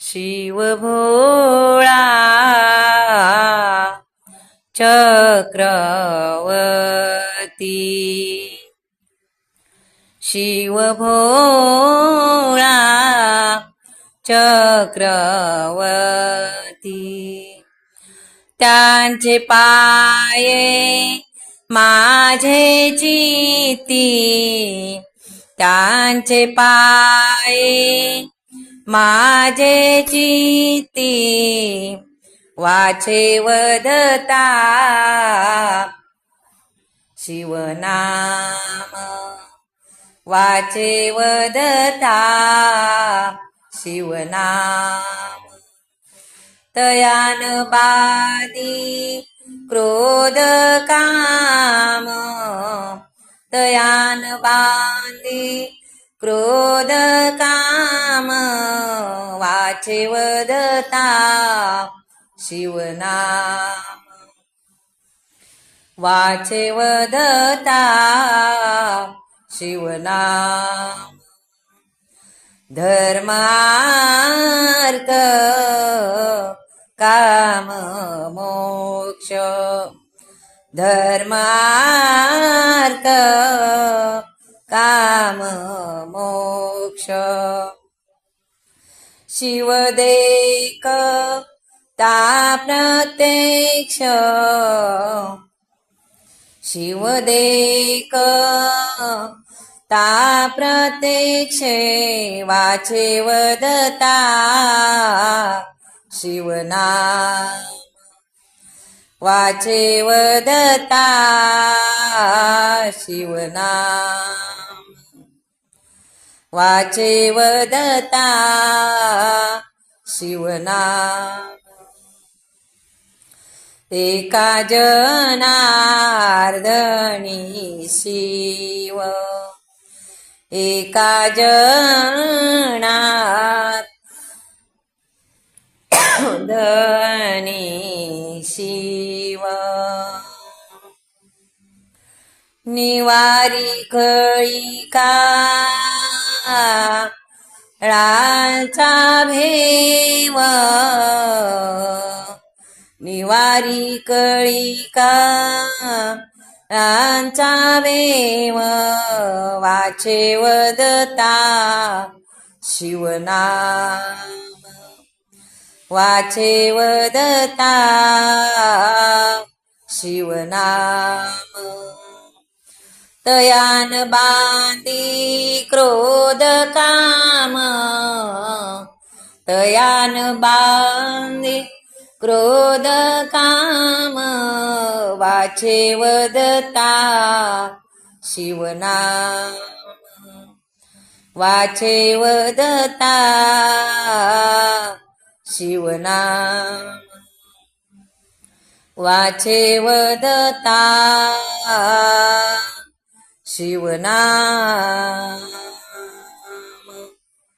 शिव भोळा चक्रवर्ती. शिव भोळा चक्रवर्ती. त्यांचे पाये माझे चिती. त्यांचे पाये माझे चिती वाचे वदता. शिवनाम वाचे वदता. शिवनाम तयान बादी क्रोध काम. तयान बांदी क्रोध वाचे वदता शिवनाम. वाचे वदता शिवनाम. धर्मार्थ काम मोक्ष. धर्मार्थ काम मोक्ष. शिवदेक ता प्रत्यक्ष शिवदेक ता प्रत्यक्षे वाचे वदता। शिवना वाचे वदता। शिवना वाचे वदता शिवना. एका जनार्दनी शिव. एका जनार धनी शिव. निवारी कळी का राचा भेव निवारी कळिका रांचा वेव वाचे वदता शिवनाम वाचे वदता शिवनाम तयान बांदी तयान बांदी क्रोध काम वाचे वदता शिवनाम वाचे वदता शिवनाम वाचे वदता शिवनाम।